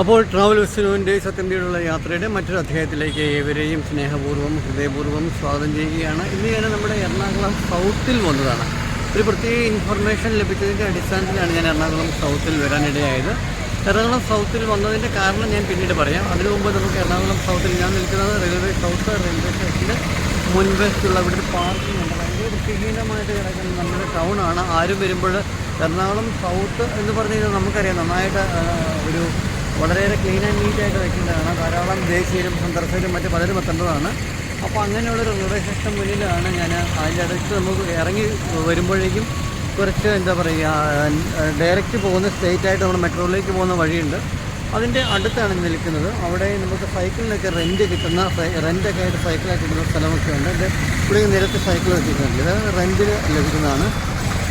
അപ്പോൾ ട്രാവൽ വിസ്നുവിന്റെ സത്യന്തിയുള്ള യാത്രയുടെ മറ്റൊരു അധ്യായത്തിലേക്ക് ഏവരെയും സ്നേഹപൂർവം ഹൃദയപൂർവം സ്വാഗതം ചെയ്യുകയാണ്. ഇന്ന് ഞാൻ നമ്മുടെ എറണാകുളം സൗത്തിൽ വന്നതാണ്. ഒരു പ്രത്യേക ഇൻഫർമേഷൻ ലഭിച്ചതിന്റെ അടിസ്ഥാനത്തിലാണ് ഞാൻ എറണാകുളം സൗത്തിൽ വരാനിടയായത്. എറണാകുളം സൗത്തിൽ വന്നതിന്റെ കാരണം ഞാൻ പിന്നീട് പറയാം. അതിനു മുമ്പ് നമുക്ക് എറണാകുളം സൗത്തിൽ ഞാൻ നിൽക്കുന്നത് റെയിൽവേ സൗത്ത് റെയിൽവേ സ്റ്റേഷന്റെ മുൻവശത്തുള്ള ഇവിടെ ഒരു പാർക്കിംഗ് ഉണ്ട്. ഭയങ്കര വൃത്തിഹീനമായിട്ട് കിടക്കുന്ന നമ്മുടെ ടൗണാണ് ആരും വരുമ്പോൾ എറണാകുളം സൗത്ത് എന്ന് പറഞ്ഞു കഴിഞ്ഞാൽ നമുക്കറിയാം നന്നായിട്ട് ഒരു വളരെയേറെ ക്ലീൻ ആൻഡ് നീറ്റ് ആയിട്ട് വയ്ക്കേണ്ടതാണ് ധാരാളം ദേശീയരും സന്ദർശകരും മറ്റ് പലരും എത്തേണ്ടതാണ്. അപ്പോൾ അങ്ങനെയുള്ളൊരു റെയിൽവേ സ്റ്റേഷൻ മുന്നിലാണ് ഞാൻ അതിന്റെ അടുത്ത് നമുക്ക് ഇറങ്ങി വരുമ്പോഴേക്കും കുറച്ച് എന്താ പറയുക ഡയറക്റ്റ് പോകുന്ന സ്റ്റേറ്റായിട്ട് നമ്മൾ മെട്രോയിലേക്ക് പോകുന്ന വഴിയുണ്ട്. അതിന്റെ അടുത്താണ് നിൽക്കുന്നത്. അവിടെ നമുക്ക് സൈക്കിളിനൊക്കെ റെന്റ് കിട്ടുന്ന റെന്റൊക്കെ ആയിട്ട് സൈക്കിളൊക്കെ കിട്ടുന്ന സ്ഥലമൊക്കെ ഉണ്ട്. എന്റെ ഇവിടെ നിരത്ത് സൈക്കിൾ വെച്ചിട്ടുണ്ട്. ഇത് റെന്റിൽ ലഭിക്കുന്നതാണ്.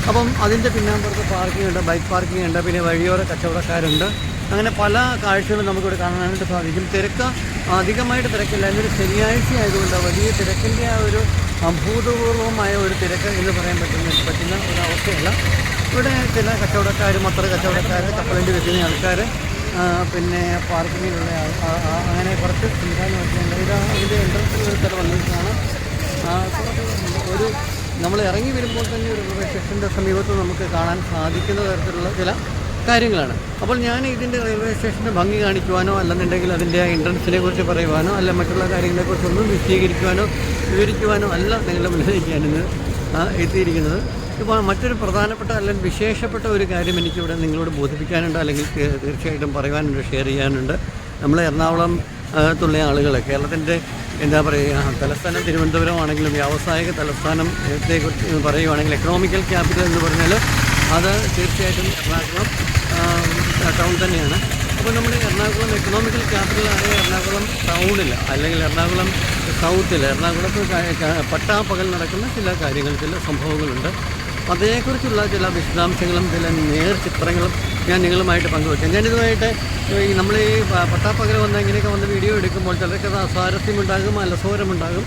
അപ്പം അതിന്റെ പിന്നാമ്പുറത്ത് പാർക്കിംഗ് ഉണ്ട് ബൈക്ക് പാർക്കിംഗ് ഉണ്ട് പിന്നെ വഴിയോര കച്ചവടക്കാരുണ്ട്. അങ്ങനെ പല കാഴ്ചകളും നമുക്കിവിടെ കാണാനായിട്ട് സാധിക്കും. തിരക്ക് അധികമായിട്ട് തിരക്കില്ല. എന്നൊരു ശനിയാഴ്ച ആയതുകൊണ്ട് വലിയ തിരക്കിന്റെ ആ ഒരു അഭൂതപൂർവമായ ഒരു തിരക്ക് എന്ന് പറയാൻ പറ്റുന്ന പറ്റുന്ന ഒരു അവസ്ഥയല്ല. ഇവിടെ ചില കച്ചവടക്കാരും അത്ര കച്ചവടക്കാർ കപ്പലിന്റെ വെക്കുന്ന ആൾക്കാർ പിന്നെ പാർക്കിങ്ങിലുള്ള അങ്ങനെ കുറച്ച് സംവിധാനമൊക്കെ ഉണ്ട് ഇത് അതിന്റെ എൻട്രൻസിൽ ഒരു സ്ഥലം വന്നിട്ടാണ് ഒരു നമ്മൾ ഇറങ്ങി വരുമ്പോൾ തന്നെ ഒരു സെക്ഷന്റെ സമീപത്ത് നമുക്ക് കാണാൻ സാധിക്കുന്ന തരത്തിലുള്ള ചില കാര്യങ്ങളാണ്. അപ്പോൾ ഞാൻ ഇതിന്റെ റെയിൽവേ സ്റ്റേഷന്റെ ഭംഗി കാണിക്കുവാനോ അല്ലെന്നുണ്ടെങ്കിൽ അതിന്റെ എൻട്രൻസിനെ കുറിച്ച് പറയുവാനോ അല്ല മറ്റുള്ള കാര്യങ്ങളെക്കുറിച്ചൊന്നും വിശദീകരിക്കുവാനോ വിവരിക്കുവാനോ അല്ല നിങ്ങളുടെ മുന്നിലേക്ക് ഞാനിന്ന് എത്തിയിരിക്കുന്നത്. ഇപ്പോൾ മറ്റൊരു പ്രധാനപ്പെട്ട അല്ലെങ്കിൽ വിശേഷപ്പെട്ട ഒരു കാര്യം എനിക്കിവിടെ നിങ്ങളോട് ബോധിപ്പിക്കാനുണ്ട് അല്ലെങ്കിൽ തീർച്ചയായിട്ടും പറയാനുണ്ട് ഷെയർ ചെയ്യാനുണ്ട്. നമ്മൾ എറണാകുളം തുള്ള ആളുകൾ കേരളത്തിന്റെ എന്താ പറയുക തലസ്ഥാനം തിരുവനന്തപുരം ആണെങ്കിലും വ്യാവസായിക തലസ്ഥാനം കുറിച്ച് പറയുവാണെങ്കിൽ എക്കണോമിക്കൽ ക്യാപിറ്റൽ എന്ന് പറഞ്ഞാൽ അത് തീർച്ചയായിട്ടും എറണാകുളം ടൗൺ തന്നെയാണ്. അപ്പോൾ നമ്മുടെ എറണാകുളം എക്കണോമിക്കൽ ക്യാപിറ്റലായ എറണാകുളം ടൗണിൽ അല്ലെങ്കിൽ എറണാകുളം സൗത്തിൽ എറണാകുളത്ത് പട്ടാ പകൽ പട്ടാപ്പകൽ നടക്കുന്ന ചില കാര്യങ്ങൾ ചില സംഭവങ്ങളുണ്ട്. അതേക്കുറിച്ചുള്ള ചില വിശദാംശങ്ങളും ചില നേർ ചിത്രങ്ങളും ഞാൻ നിങ്ങളുമായിട്ട് പങ്കുവയ്ക്കാം. ഞാനിതുമായിട്ട് ഈ നമ്മൾ ഈ പട്ടാപ്പകൽ വന്ന് ഇങ്ങനെയൊക്കെ വന്ന് വീഡിയോ എടുക്കുമ്പോൾ ചിലർക്ക് അസ്വാരസ്യമുണ്ടാകും അലസോരമുണ്ടാകും.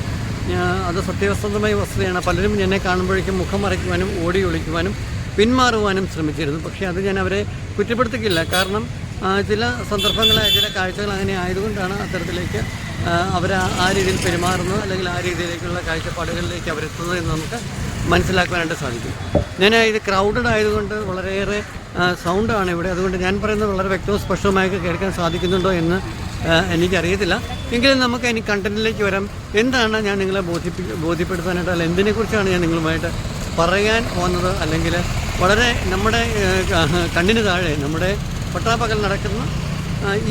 അത് സത്യവസ്തമായ വസ്തുതയാണ്. പലരും എന്നെ കാണുമ്പോഴേക്കും മുഖം മറയ്ക്കുവാനും ഓടി ഒളിക്കുവാനും പിന്മാറുവാനും ശ്രമിച്ചിരുന്നു. പക്ഷേ അത് ഞാൻ അവരെ കുറ്റപ്പെടുത്തിക്കില്ല. കാരണം ചില സന്ദർഭങ്ങളെ ചില കാഴ്ചകൾ അങ്ങനെ ആയതുകൊണ്ടാണ് അത്തരത്തിലേക്ക് അവർ ആ രീതിയിൽ പെരുമാറുന്നത് അല്ലെങ്കിൽ ആ രീതിയിലേക്കുള്ള കാഴ്ചപ്പാടുകളിലേക്ക് അവരെത്തുന്നത് എന്ന് നമുക്ക് മനസ്സിലാക്കുവാനായിട്ട് സാധിക്കും. ഞാൻ ഇത് ക്രൗഡഡ് ആയതുകൊണ്ട് വളരെയേറെ സൗണ്ടാണ് ഇവിടെ. അതുകൊണ്ട് ഞാൻ പറയുന്നത് വളരെ വ്യക്തവും സ്പഷ്ടവുമായൊക്കെ കേൾക്കാൻ സാധിക്കുന്നുണ്ടോ എന്ന് എനിക്കറിയത്തില്ല. എങ്കിലും നമുക്ക് ഇനി കണ്ടന്റിലേക്ക് വരാം. എന്താണ് ഞാൻ നിങ്ങളെ ബോധിപ്പി ബോധ്യപ്പെടുത്താനായിട്ട് അല്ല എന്തിനെക്കുറിച്ചാണ് ഞാൻ നിങ്ങളുമായിട്ട് പറയാൻ പോകുന്നത് അല്ലെങ്കിൽ വളരെ നമ്മുടെ കണ്ണിന് താഴെ നമ്മുടെ പട്ടാപ്പകൽ നടക്കുന്ന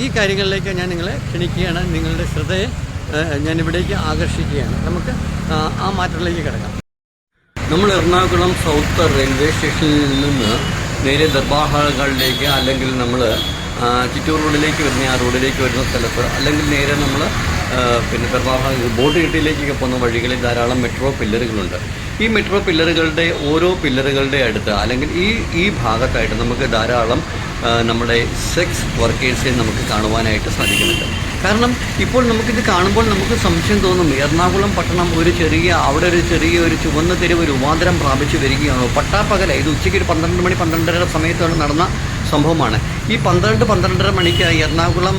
ഈ കാര്യങ്ങളിലേക്ക് ഞാൻ നിങ്ങളെ ക്ഷണിക്കുകയാണ്. നിങ്ങളുടെ ശ്രദ്ധയെ ഇവിടേക്ക് ആകർഷിക്കുകയാണ്. നമുക്ക് ആ, മാറ്റത്തിലേക്ക് കിടക്കാം. നമ്മൾ എറണാകുളം സൗത്ത് റെയിൽവേ സ്റ്റേഷനിൽ നിന്ന് നേരെ ദർബാർ ഹാളുകളിലേക്ക് അല്ലെങ്കിൽ നമ്മൾ ചിറ്റൂർ റോഡിലേക്ക് വരുന്ന ആ റോഡിലേക്ക് വരുന്ന സ്ഥലത്ത് അല്ലെങ്കിൽ നേരെ നമ്മൾ പിന്നെ ദർബാർ ബോട്ട് കെട്ടിയിലേക്കൊക്കെ പോകുന്ന വഴികളിൽ ധാരാളം മെട്രോ പില്ലറുകളുണ്ട്. ഈ മെട്രോ പില്ലറുകളുടെ ഓരോ പില്ലറുകളുടെ അടുത്ത് അല്ലെങ്കിൽ ഈ ഈ ഭാഗത്തായിട്ട് നമുക്ക് ധാരാളം നമ്മുടെ സെക്സ് വർക്കേഴ്സിനെ നമുക്ക് കാണുവാനായിട്ട് സാധിക്കുന്നുണ്ട്. കാരണം ഇപ്പോൾ നമുക്കിത് കാണുമ്പോൾ നമുക്ക് സംശയം തോന്നും എറണാകുളം പട്ടണം ഒരു ചെറിയ അവിടെ ഒരു ചെറിയ ഒരു ചുവന്ന തെരുവ് രൂപാന്തരം പ്രാപിച്ചു വരികയാണോ? പട്ടാപ്പകല ഇത് ഉച്ചയ്ക്ക് ഒരു പന്ത്രണ്ട് മണി പന്ത്രണ്ടര സമയത്താണ് നടന്ന സംഭവമാണ്. ഈ പന്ത്രണ്ട് പന്ത്രണ്ടര മണിക്ക് എറണാകുളം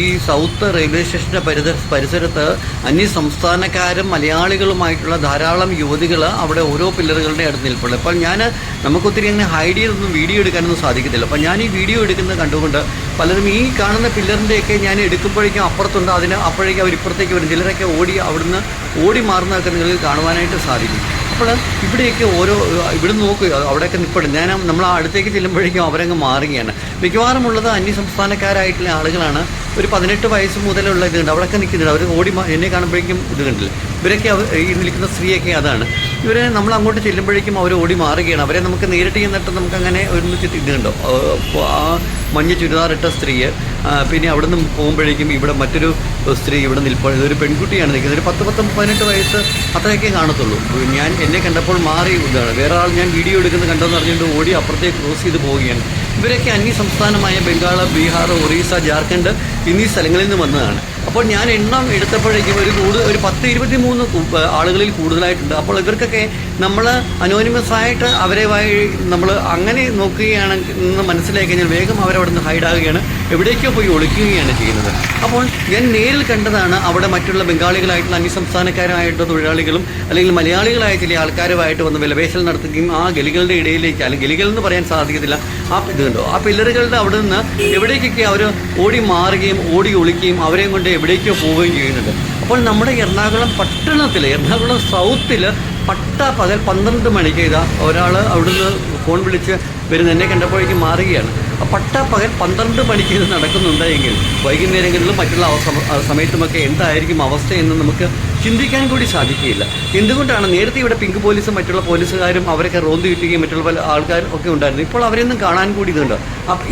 ഈ സൗത്ത് റെയിൽവേ സ്റ്റേഷന്റെ പരിത പരിസരത്ത് അന്യ സംസ്ഥാനക്കാരും മലയാളികളുമായിട്ടുള്ള ധാരാളം യുവതികൾ അവിടെ ഓരോ പില്ലറുകളുടെ അടുത്ത് നിൽപ്പുള്ളൂ അപ്പോൾ ഞാൻ നമുക്കൊത്തിരി അങ്ങനെ ഹൈഡ് ചെയ്തൊന്നും വീഡിയോ എടുക്കാനൊന്നും സാധിക്കത്തില്ല. അപ്പോൾ ഞാൻ ഈ വീഡിയോ എടുക്കുന്നത് കണ്ടുകൊണ്ട് പലരും ഈ കാണുന്ന പില്ലറിന്റെയൊക്കെ ഞാൻ എടുക്കുമ്പോഴേക്കും അപ്പുറത്തുണ്ട്. അതിന് അപ്പോഴേക്കും അവർ ഇപ്പുറത്തേക്ക് വരും. ചിലരൊക്കെ ഓടി അവിടുന്ന് ഓടി മാറുന്നതൊക്കെ നിങ്ങൾക്ക് കാണുവാനായിട്ട് സാധിക്കും. അപ്പോൾ ഇവിടെയൊക്കെ ഓരോ ഇവിടെ നോക്കുക അവിടെയൊക്കെ നിൽപ്പുണ്ട് ഞാൻ നമ്മൾ അടുത്തേക്ക് ചെല്ലുമ്പോഴേക്കും അവരങ്ങ് മാറുകയാണ്. മിക്കവാറും ഉള്ളത് അന്യ സംസ്ഥാനക്കാരായിട്ടുള്ള ആളുകളാണ്. ഒരു പതിനെട്ട് വയസ്സ് മുതലുള്ള ഇതുണ്ട്. അവിടെയൊക്കെ നിൽക്കുന്നുണ്ട്. അവർ ഓടി എന്നെ കാണുമ്പോഴേക്കും ഇത് കണ്ടില്ല? ഇവരൊക്കെ ഈ നിൽക്കുന്ന സ്ത്രീയൊക്കെ അതാണ്. ഇവരെ നമ്മൾ അങ്ങോട്ട് ചെല്ലുമ്പോഴേക്കും അവർ ഓടി മാറുകയാണ്. അവരെ നമുക്ക് നേരിട്ട് ചെന്നിട്ട് നമുക്ക് അങ്ങനെ ഒരുമിച്ച് ഇത് കണ്ടോ? മഞ്ഞ ചുരിദാറിട്ട സ്ത്രീയെ. പിന്നെ അവിടെ നിന്ന് പോകുമ്പോഴേക്കും ഇവിടെ മറ്റൊരു സ്ത്രീ ഇവിടെ നിൽപ്പോൾ ഒരു പെൺകുട്ടിയാണ് നിൽക്കുന്നത്. ഒരു പത്ത് പത്ത് പതിനെട്ട് വയസ്സ് അത്രയൊക്കെ കാണത്തുള്ളൂ. ഞാൻ എന്നെ കണ്ടപ്പോൾ മാറി ഇതാണ്. വേറെ ആൾ ഞാൻ വീഡിയോ എടുക്കുന്നത് കണ്ടെന്ന് പറഞ്ഞുകൊണ്ട് ഓടി അപ്പുറത്തേക്ക് ക്രോസ് ചെയ്ത് പോവുകയാണ്. ഇവരൊക്കെ അന്യ സംസ്ഥാനമായ ബംഗാൾ ബീഹാർ ഒറീസ ജാർഖണ്ഡ് എന്നീ സ്ഥലങ്ങളിൽ നിന്ന് വന്നതാണ്. അപ്പോൾ ഞാൻ എണ്ണം എടുത്തപ്പോഴേക്കും ഒരു കൂടുതൽ ഒരു പത്ത് ഇരുപത്തി മൂന്ന് ആളുകളിൽ കൂടുതലായിട്ടുണ്ട്. അപ്പോൾ ഇവർക്കൊക്കെ നമ്മൾ അനോണിമസ് ആയിട്ട് അവരെ വഴി നമ്മൾ അങ്ങനെ നോക്കുകയാണെങ്കിൽ എന്ന് മനസ്സിലാക്കി കഴിഞ്ഞാൽ വേഗം അവരവിടെ നിന്ന് ഹൈഡാകുകയാണ് എവിടേക്കോ പോയി ഒളിക്കുകയാണ് ചെയ്യുന്നത്. അപ്പോൾ ഞാൻ നേരിൽ കണ്ടതാണ് അവിടെ മറ്റുള്ള ബംഗാളികളായിട്ടുള്ള അന്യസംസ്ഥാനക്കാരായിട്ടുള്ള തൊഴിലാളികളും അല്ലെങ്കിൽ മലയാളികളായ ചില ആൾക്കാരുമായിട്ട് വന്ന് വിലപേശൽ നടത്തുകയും ആ ഗലികളുടെ ഇടയിലേക്ക് അല്ലെങ്കിൽ ഗലികൾ എന്ന് പറയാൻ സാധിക്കത്തില്ല. ആ ഇതുണ്ടോ ആ പില്ലറുകളുടെ അവിടെ നിന്ന് എവിടേക്കൊക്കെ അവർ ഓടി മാറുകയും ഓടി ഒളിക്കുകയും അവരെയും കൊണ്ട് എവിടേക്കോ പോവുകയും ചെയ്യുന്നുണ്ട്. അപ്പോൾ നമ്മുടെ എറണാകുളം പട്ടണത്തിൽ എറണാകുളം സൗത്തിൽ പട്ട പകൽ പന്ത്രണ്ട് മണിക്ക് ഇതാ ഒരാൾ അവിടുന്ന് ഫോൺ വിളിച്ച് വരുന്ന എന്നെ കണ്ടപ്പോഴേക്കും മാറുകയാണ്. പട്ട പകൽ പന്ത്രണ്ട് മണിക്ക് ഇത് നടക്കുന്നുണ്ടെങ്കിൽ വൈകുന്നേരങ്ങളിലും മറ്റുള്ള സമയത്തുമൊക്കെ എന്തായിരിക്കും അവസ്ഥ എന്ന് നമുക്ക് ചിന്തിക്കാൻ കൂടി സാധിക്കുകയില്ല. എന്തുകൊണ്ടാണ് നേരത്തെ ഇവിടെ പിങ്ക് പോലീസും മറ്റുള്ള പോലീസുകാരും അവരൊക്കെ റോന്ത് കിട്ടുകയും മറ്റുള്ള പല ആൾക്കാരും ഒക്കെ ഉണ്ടായിരുന്നു? ഇപ്പോൾ അവരെയൊന്നും കാണാൻ കൂടി ഇതുണ്ട്?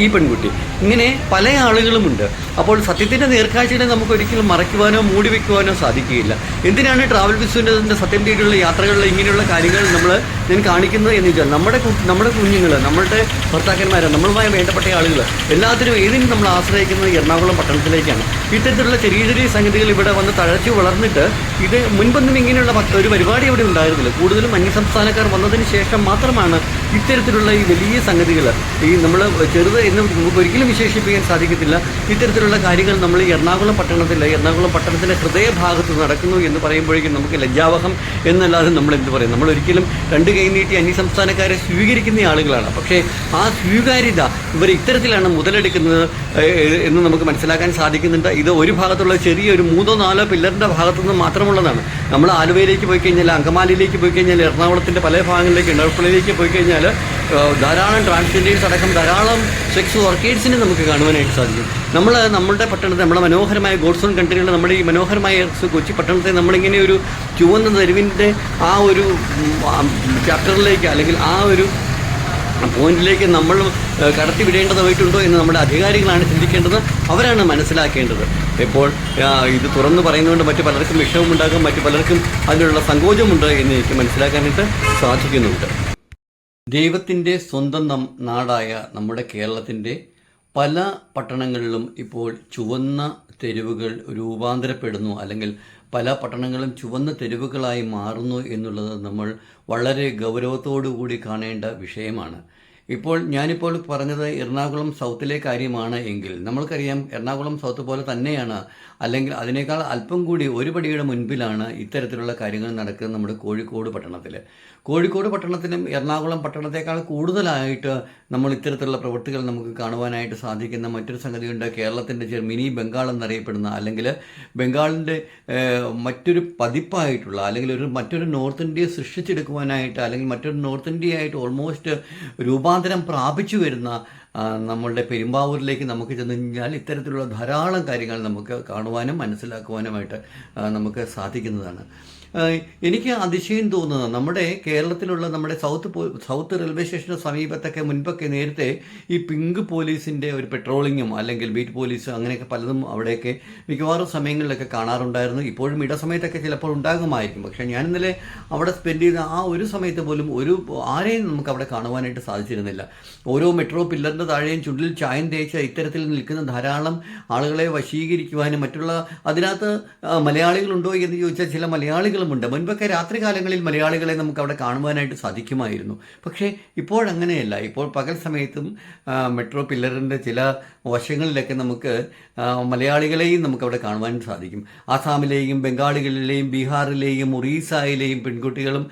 ഈ പെൺകുട്ടി. ഇങ്ങനെ പല ആളുകളുമുണ്ട്. അപ്പോൾ സത്യത്തിന്റെ നേർക്കാഴ്ചയെ നമുക്ക് ഒരിക്കലും മറയ്ക്കുവാനോ മൂടി വയ്ക്കുവാനോ സാധിക്കുകയില്ല. എന്തിനാണ് ട്രാവൽ ബിസിനസിന്റെ സത്യം തേടിയുള്ള യാത്രകളിൽ ഇങ്ങനെയുള്ള കാര്യങ്ങൾ നമ്മൾ ഞാൻ കാണിക്കുന്നത് എന്ന് വെച്ചാൽ നമ്മുടെ നമ്മുടെ കുഞ്ഞുങ്ങൾ നമ്മളുടെ ഭർത്താക്കന്മാർ നമ്മളുമായി വേണ്ടപ്പെട്ട ആളുകൾ എല്ലാത്തിനും ഏതിനും നമ്മൾ ആശ്രയിക്കുന്നത് എറണാകുളം പട്ടണത്തിലേക്കാണ്. ഇത്തരത്തിലുള്ള ചെറിയ ചെറിയ സംഗതികൾ ഇവിടെ വന്ന് തഴച്ചു വളർന്നിട്ട് ഇത് മുൻപൊന്നും ഇങ്ങനെയുള്ള ഒരു പരിപാടി ഇവിടെ ഉണ്ടായിരുന്നില്ല. കൂടുതലും അന്യസംസ്ഥാനക്കാർ വന്നതിന് ശേഷം മാത്രമാണ് ഇത്തരത്തിലുള്ള ഈ വലിയ സംഗതികൾ ഈ നമ്മൾ ചെറുത് എന്ന് നമുക്ക് ഒരിക്കലും വിശേഷിപ്പിക്കാൻ സാധിക്കത്തില്ല. ഇത്തരത്തിലുള്ള കാര്യങ്ങൾ നമ്മൾ എറണാകുളം പട്ടണത്തിൽ എറണാകുളം പട്ടണത്തിന്റെ ഹൃദയഭാഗത്ത് നടക്കുന്നു എന്ന് പറയുമ്പോഴേക്കും നമുക്ക് ലജ്ജാവഹം എന്നല്ലാതെ നമ്മൾ എന്ത് പറയും? നമ്മൾ ഒരിക്കലും രണ്ട് കൈ നീട്ടി അന്യസംസ്ഥാനക്കാരെ സ്വീകരിക്കുന്ന ആളുകളാണ്. പക്ഷേ ആ സ്വീകാര്യത ഇവർ ഇത്തരത്തിലാണ് മുതലെടുക്കുന്നത് എന്ന് നമുക്ക് മനസ്സിലാക്കാൻ സാധിക്കുന്നുണ്ട്. ഇത് ഒരു ഭാഗത്തുള്ള ചെറിയ ഒരു മൂന്നോ നാലോ പില്ലറിന്റെ ഭാഗത്തു നിന്ന് മാത്രമുള്ളതാണ്. നമ്മൾ ആലുവയിലേക്ക് പോയി കഴിഞ്ഞാൽ അങ്കമാലിയിലേക്ക് പോയി കഴിഞ്ഞാൽ എറണാകുളത്തിന്റെ പല ഭാഗങ്ങളിലേക്ക് ഇടപ്പള്ളിയിലേക്ക് പോയി കഴിഞ്ഞാൽ ഏഹ്, ധാരാളം ട്രാൻസ്ജെൻഡേഴ്സ് അടക്കം ധാരാളം സെക്സ് വർക്കേഴ്സിനെ നമുക്ക് കാണുവാനായിട്ട് സാധിക്കും. നമ്മൾ നമ്മുടെ പട്ടണത്തെ നമ്മുടെ മനോഹരമായ ഗോഡ്സോൺ കൺട്രികളുടെ നമ്മുടെ ഈ മനോഹരമായ കൊച്ചി പട്ടണത്തെ നമ്മളിങ്ങനെ ഒരു ചുവന്ന തെരുവിന്റെ ആ ഒരു ചാപ്റ്ററിലേക്ക് അല്ലെങ്കിൽ ആ ഒരു പോയിന്റിലേക്ക് നമ്മൾ കടത്തിവിടേണ്ടതായിട്ടുണ്ടോ കടത്തി വിടേണ്ടതായിട്ടുണ്ടോ എന്ന് നമ്മുടെ അധികാരികളാണ് ചിന്തിക്കേണ്ടത് അവരാണ് മനസ്സിലാക്കേണ്ടത്. ഇപ്പോൾ ഇത് തുറന്നു പറയുന്നതുകൊണ്ട് മറ്റു പലർക്കും വിഷമമുണ്ടാകും മറ്റു പലർക്കും അതിനുള്ള സങ്കോചമുണ്ട് എന്ന് എനിക്ക് മനസ്സിലാക്കാനായിട്ട് സാധിക്കുന്നുണ്ട്. ദൈവത്തിന്റെ സ്വന്തം നാടായ നമ്മുടെ കേരളത്തിന്റെ പല പട്ടണങ്ങളിലും ഇപ്പോൾ ചുവന്ന തെരുവുകൾ രൂപാന്തരപ്പെടുന്നു. അല്ലെങ്കിൽ പല പട്ടണങ്ങളും ചുവന്ന തെരുവുകളായി മാറുന്നു എന്നുള്ളത് നമ്മൾ വളരെ കൂടി കാണേണ്ട വിഷയമാണ്. ഇപ്പോൾ ഞാനിപ്പോൾ പറഞ്ഞത് എറണാകുളം സൗത്തിലെ കാര്യമാണ് എങ്കിൽ നമ്മൾക്കറിയാം എറണാകുളം സൗത്ത് പോലെ തന്നെയാണ് അല്ലെങ്കിൽ അതിനേക്കാൾ അല്പം കൂടി ഒരു പടിയുടെ മുൻപിലാണ് ഇത്തരത്തിലുള്ള കാര്യങ്ങൾ നടക്കുന്നത് നമ്മുടെ കോഴിക്കോട് പട്ടണത്തിൽ കോഴിക്കോട് പട്ടണത്തിനും എറണാകുളം പട്ടണത്തേക്കാൾ കൂടുതലായിട്ട് നമ്മൾ ഇത്തരത്തിലുള്ള പ്രവൃത്തികൾ നമുക്ക് കാണുവാനായിട്ട് സാധിക്കുന്ന മറ്റൊരു സംഗതിയുണ്ട്. കേരളത്തിന്റെ ചെറു മിനി ബംഗാൾ എന്നറിയപ്പെടുന്ന അല്ലെങ്കിൽ ബംഗാളിന്റെ മറ്റൊരു പതിപ്പായിട്ടുള്ള അല്ലെങ്കിൽ ഒരു മറ്റൊരു നോർത്ത് ഇന്ത്യയെ സൃഷ്ടിച്ചെടുക്കുവാനായിട്ട് അല്ലെങ്കിൽ മറ്റൊരു നോർത്ത് ഇന്ത്യയായിട്ട് ഓൾമോസ്റ്റ് രൂപാന്തരം പ്രാപിച്ചു വരുന്ന നമ്മളുടെ പെരുമ്പാവൂരിലേക്ക് നമുക്ക് ചെന്ന് കഴിഞ്ഞാൽ ഇത്തരത്തിലുള്ള ധാരാളം കാര്യങ്ങൾ നമുക്ക് കാണുവാനും മനസ്സിലാക്കുവാനുമായിട്ട് നമുക്ക് സാധിക്കുന്നതാണ്. എനിക്ക് അതിശയം തോന്നുന്നത് നമ്മുടെ കേരളത്തിലുള്ള നമ്മുടെ സൗത്ത് സൗത്ത് റെയിൽവേ സ്റ്റേഷന് സമീപത്തൊക്കെ മുൻപൊക്കെ നേരത്തെ ഈ പിങ്ക് പോലീസിന്റെ ഒരു പെട്രോളിങ്ങും അല്ലെങ്കിൽ ബീറ്റ് പോലീസ് അങ്ങനെയൊക്കെ പലതും അവിടെയൊക്കെ മിക്കവാറും സമയങ്ങളിലൊക്കെ കാണാറുണ്ടായിരുന്നു. ഇപ്പോഴും ഇടസമയത്തൊക്കെ ചിലപ്പോൾ ഉണ്ടാകുമായിരിക്കും. പക്ഷേ ഞാൻ ഇന്നലെ അവിടെ സ്പെൻഡ് ചെയ്ത ആ ഒരു സമയത്ത് പോലും ഒരു ആരെയും നമുക്ക് അവിടെ കാണുവാനായിട്ട് സാധിച്ചിരുന്നില്ല. ഓരോ മെട്രോ പില്ലറിന്റെ താഴെയും ചുണ്ടിൽ ചായം തേച്ച ഇത്തരത്തിൽ നിൽക്കുന്ന ധാരാളം ആളുകളെ വശീകരിക്കുവാനും മറ്റുള്ള അതിനകത്ത് മലയാളികളുണ്ടോ എന്ന് ചോദിച്ചാൽ ചില മലയാളികളുമുണ്ട് മുൻപൊക്കെ രാത്രി കാലങ്ങളിൽ മലയാളികളെ നമുക്ക് അവിടെ കാണുവാനായിട്ട് സാധിക്കുമായിരുന്നു. പക്ഷേ ഇപ്പോഴങ്ങനെയല്ല ഇപ്പോൾ പകൽ സമയത്തും മെട്രോ പില്ലറിന്റെ ചില വശങ്ങളിലൊക്കെ നമുക്ക് മലയാളികളെയും നമുക്ക് അവിടെ കാണുവാൻ സാധിക്കും. ആസാമിലെയും ബംഗാളികളിലെയും ബീഹാറിലെയും ഒറീസയിലെയും പെൺകുട്ടികളും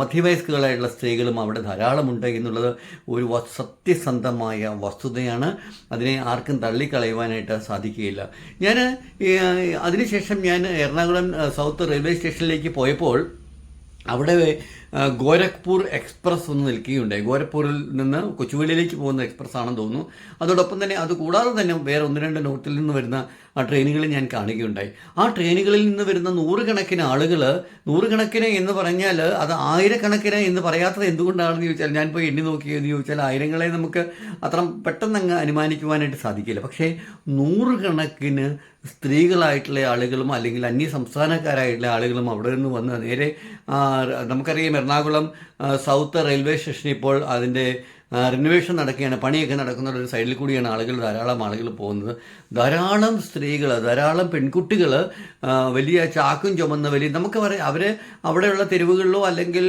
മധ്യവയസ്കുകളായിട്ടുള്ള സ്ത്രീകളും അവിടെ ധാരാളമുണ്ട് എന്നുള്ളത് ഒരു സത്യസന്ധമായ വസ്തുതയാണ്. അതിനെ ആർക്കും തള്ളിക്കളയുവാനായിട്ട് സാധിക്കുകയില്ല. ഞാൻ അതിനുശേഷം ഞാൻ എറണാകുളം സൗത്ത് റെയിൽവേ സ്റ്റേഷനിലേക്ക് പോയപ്പോൾ അവിടെ ഗോരഖ്പൂർ എക്സ്പ്രസ് ഒന്ന് നിൽക്കുകയുണ്ടായി. ഗോരഖ്പൂരിൽ നിന്ന് കൊച്ചുവേളിയിലേക്ക് പോകുന്ന എക്സ്പ്രസ് ആണെന്ന് തോന്നുന്നു. അതോടൊപ്പം തന്നെ അത് കൂടാതെ തന്നെ വേറെ ഒന്ന് രണ്ട് നോർത്തിൽ നിന്ന് വരുന്ന ആ ട്രെയിനുകൾ ഞാൻ കാണുകയുണ്ടായി. ആ ട്രെയിനുകളിൽ നിന്ന് വരുന്ന നൂറുകണക്കിന് ആളുകൾ നൂറുകണക്കിന് എന്ന് പറഞ്ഞാൽ അത് ആയിരക്കണക്കിന് എന്ന് പറയാത്തത് എന്തുകൊണ്ടാണെന്ന് ചോദിച്ചാൽ ഞാൻ പോയി എണ്ണി നോക്കി എന്ന് ചോദിച്ചാൽ ആയിരങ്ങളെ നമുക്ക് അത്ര പെട്ടെന്ന് അങ്ങ് അനുമാനിക്കുവാനായിട്ട് സാധിക്കില്ല. പക്ഷേ നൂറുകണക്കിന് സ്ത്രീകളായിട്ടുള്ള ആളുകളും അല്ലെങ്കിൽ അന്യ സംസ്ഥാനക്കാരായിട്ടുള്ള ആളുകളും അവിടെ നിന്ന് വന്ന് നേരെ നമുക്കറിയാം എറണാകുളം സൗത്ത് റെയിൽവേ സ്റ്റേഷൻ ഇപ്പോൾ അതിന്റെ റിനോവേഷൻ നടക്കുകയാണ്. പണിയൊക്കെ നടക്കുന്ന ഒരു സൈഡിൽ കൂടിയാണ് ആളുകൾ ധാരാളം ആളുകൾ പോകുന്നത്. ധാരാളം സ്ത്രീകൾ ധാരാളം പെൺകുട്ടികൾ വലിയ ചാക്കും ചുമന്ന വലിയ നമുക്ക് പറയാം അവർ അവിടെയുള്ള തെരുവുകളിലോ അല്ലെങ്കിൽ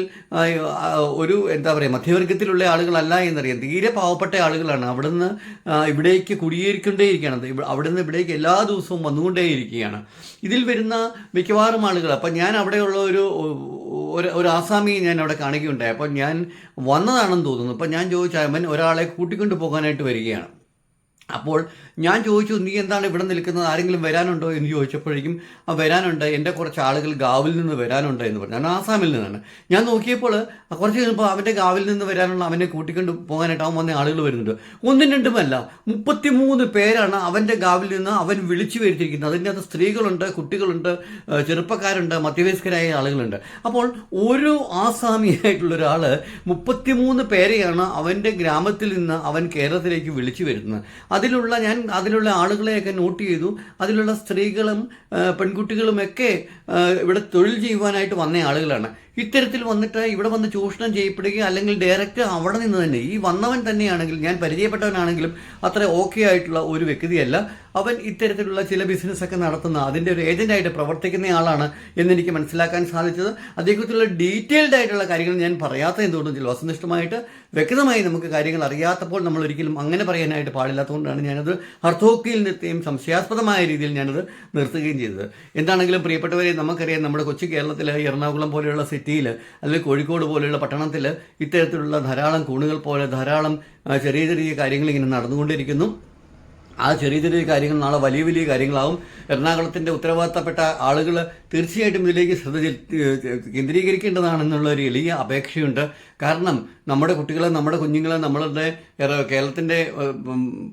ഒരു എന്താ പറയുക മധ്യവർഗത്തിലുള്ള ആളുകളല്ല എന്നറിയാം. തീരെ പാവപ്പെട്ട ആളുകളാണ് അവിടുന്ന് ഇവിടേക്ക് കുടിയേറിക്കൊണ്ടേയിരിക്കുകയാണ് അവിടുന്ന് ഇവിടേക്ക് എല്ലാ ദിവസവും വന്നുകൊണ്ടേയിരിക്കുകയാണ്. ഇതിൽ വരുന്ന മിക്കവാറും ആളുകൾ അപ്പം ഞാൻ അവിടെയുള്ള ഒരു ഒരു ഒരു ഞാൻ അവിടെ കാണുകയുണ്ടായി. അപ്പോൾ ഞാൻ വന്നതാണെന്ന് തോന്നുന്നു. അപ്പം ഞാൻ ചോദിച്ചാൽ അവൻ ഒരാളെ കൂട്ടിക്കൊണ്ട് പോകാനായിട്ട് വരികയാണ്. അപ്പോൾ ഞാൻ ചോദിച്ചു നീ എന്താണ് ഇവിടെ നിൽക്കുന്നത്? ആരെങ്കിലും വരാനുണ്ടോ? എന്ന് ചോദിച്ചപ്പോഴേക്കും വരാനുണ്ട്. എന്റെ കുറച്ച് ആളുകൾ ഗാവിൽ നിന്ന് വരാനുണ്ട് എന്ന് പറഞ്ഞു. ഞാൻ ആസാമിൽ നിന്നാണ്. ഞാൻ നോക്കിയപ്പോൾ കുറച്ച് കഴിഞ്ഞപ്പോൾ അവന്റെ ഗാവിൽ നിന്ന് വരാനുള്ള അവനെ കൂട്ടിക്കൊണ്ട് പോകാനായിട്ട് അവൻ വന്ന ആളുകൾ വരുന്നുണ്ട്. ഒന്നും രണ്ടുമല്ല മുപ്പത്തിമൂന്ന് പേരാണ് അവന്റെ ഗാവിൽ നിന്ന് അവൻ വിളിച്ചു വരുത്തിയിരിക്കുന്നത്. അതിന്റെ അകത്ത് സ്ത്രീകളുണ്ട് കുട്ടികളുണ്ട് ചെറുപ്പക്കാരുണ്ട് മധ്യവയസ്കരായ ആളുകളുണ്ട്. അപ്പോൾ ഒരു ആസാമിയായിട്ടുള്ള ഒരാൾ മുപ്പത്തിമൂന്ന് പേരെയാണ് അവന്റെ ഗ്രാമത്തിൽ നിന്ന് അവൻ കേരളത്തിലേക്ക് വിളിച്ചു വരുന്നത്. അതിലുള്ള ഞാൻ അതിലുള്ള ആളുകളെയൊക്കെ നോട്ട് ചെയ്തു. അതിലുള്ള സ്ത്രീകളും പെൺകുട്ടികളുമൊക്കെ ഇവിടെ തൊഴിൽ ചെയ്യുവാനായിട്ട് വന്ന ആളുകളാണ്. ഇത്തരത്തിൽ വന്നിട്ട് ഇവിടെ വന്ന് ചൂഷണം ചെയ്യപ്പെടുകയും അല്ലെങ്കിൽ ഡയറക്റ്റ് അവിടെ നിന്ന് തന്നെ ഈ വന്നവൻ തന്നെയാണെങ്കിൽ ഞാൻ പരിചയപ്പെട്ടവനാണെങ്കിലും അത്ര ഓക്കെ ആയിട്ടുള്ള ഒരു വ്യക്തിയല്ല. അവൻ ഇത്തരത്തിലുള്ള ചില ബിസിനസ്സൊക്കെ നടത്തുന്ന അതിന്റെ ഒരു ഏജന്റായിട്ട് പ്രവർത്തിക്കുന്ന ആളാണ് എന്നെനിക്ക് മനസ്സിലാക്കാൻ സാധിച്ചത്. അദ്ദേഹത്തിലുള്ള ഡീറ്റെയിൽഡ് ആയിട്ടുള്ള കാര്യങ്ങൾ ഞാൻ പറയാത്ത എന്തുകൊണ്ടും വസ്തുനിഷ്ഠമായിട്ട് വ്യക്തമായി നമുക്ക് കാര്യങ്ങൾ അറിയാത്തപ്പോൾ നമ്മൾ ഒരിക്കലും അങ്ങനെ പറയാനായിട്ട് പാടില്ലാത്തതുകൊണ്ടാണ് ഞാനത് അർത്ഥോക്കിയിൽ നിർത്തുകയും സംശയാസ്പദമായ രീതിയിൽ ഞാനത് നിർത്തുകയും ചെയ്തത്. എന്താണെങ്കിലും പ്രിയപ്പെട്ടവരെ നമുക്കറിയാം നമ്മുടെ കൊച്ചു കേരളത്തിൽ എറണാകുളം പോലെയുള്ള സിറ്റിയിൽ അല്ലെങ്കിൽ കോഴിക്കോട് പോലെയുള്ള പട്ടണത്തിൽ ഇത്തരത്തിലുള്ള ധാരാളം കൂണുകൾ പോലെ ധാരാളം ചെറിയ ചെറിയ കാര്യങ്ങൾ ഇങ്ങനെ നടന്നുകൊണ്ടിരിക്കുന്നു. ആ ചെറിയ ചെറിയ കാര്യങ്ങൾ നാളെ വലിയ വലിയ കാര്യങ്ങളാവും. എറണാകുളത്തിന്റെ ഉത്തരവാദിത്തപ്പെട്ട ആളുകൾ തീർച്ചയായിട്ടും ഇതിലേക്ക് ശ്രദ്ധ കേന്ദ്രീകരിക്കേണ്ടതാണെന്നുള്ള ഒരു എളിയ അപേക്ഷയുണ്ട്. കാരണം നമ്മുടെ കുട്ടികളെ നമ്മുടെ കുഞ്ഞുങ്ങളെ നമ്മളുടെ കേരളത്തിന്റെ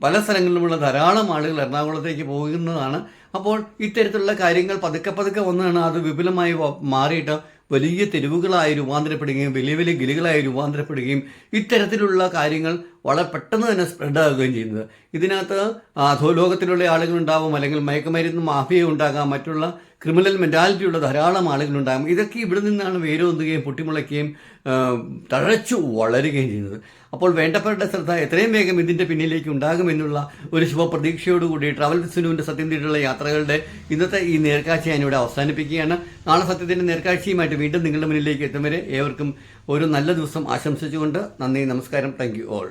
പല സ്ഥലങ്ങളിലുമുള്ള ധാരാളം ആളുകൾ എറണാകുളത്തേക്ക് പോകുന്നതാണ്. അപ്പോൾ ഇത്തരത്തിലുള്ള കാര്യങ്ങൾ പതുക്കെ പതുക്കെ വന്നാണ് അത് വിപുലമായി മാറിയിട്ട് വലിയ തെരുവുകളായി രൂപാന്തരപ്പെടുകയും വലിയ വലിയ ഗിലികളായി രൂപാന്തരപ്പെടുകയും ഇത്തരത്തിലുള്ള കാര്യങ്ങൾ വളരെ പെട്ടെന്ന് തന്നെ സ്പ്രെഡ് ആകുകയും ചെയ്യുന്നത്. ഇതിനകത്ത് അധോലോകത്തിലുള്ള ആളുകളുണ്ടാവും അല്ലെങ്കിൽ മയക്കുമരുന്ന് മാഫിയ ഉണ്ടാകാം മറ്റുള്ള ക്രിമിനൽ മെന്റാലിറ്റിയുള്ള ധാരാളം ആളുകളുണ്ടാകും. ഇതൊക്കെ ഇവിടെ നിന്നാണ് വേരൊന്നുകയും പൊട്ടിമുളയ്ക്കുകയും തഴച്ചു വളരുകയും ചെയ്യുന്നത്. അപ്പോൾ വേണ്ടപ്പെട്ട ശ്രദ്ധ എത്രയും വേഗം ഇതിന്റെ പിന്നിലേക്ക് ഉണ്ടാകുമെന്നുള്ള ഒരു ശുഭപ്രതീക്ഷയോടുകൂടി ട്രാവൽ സിനുവിന്റെ സത്യം തീട്ടുള്ള യാത്രകളുടെ ഇന്നത്തെ ഈ നേർക്കാഴ്ച ഇവിടെ അവസാനിപ്പിക്കുകയാണ്. നാളെ സത്യത്തിന്റെ നേർക്കാഴ്ചയുമായിട്ട് വീണ്ടും നിങ്ങളുടെ മുന്നിലേക്ക് എത്തും വരെ ഏവർക്കും ഒരു നല്ല ദിവസം ആശംസിച്ചുകൊണ്ട് നന്ദി നമസ്കാരം. Thank you all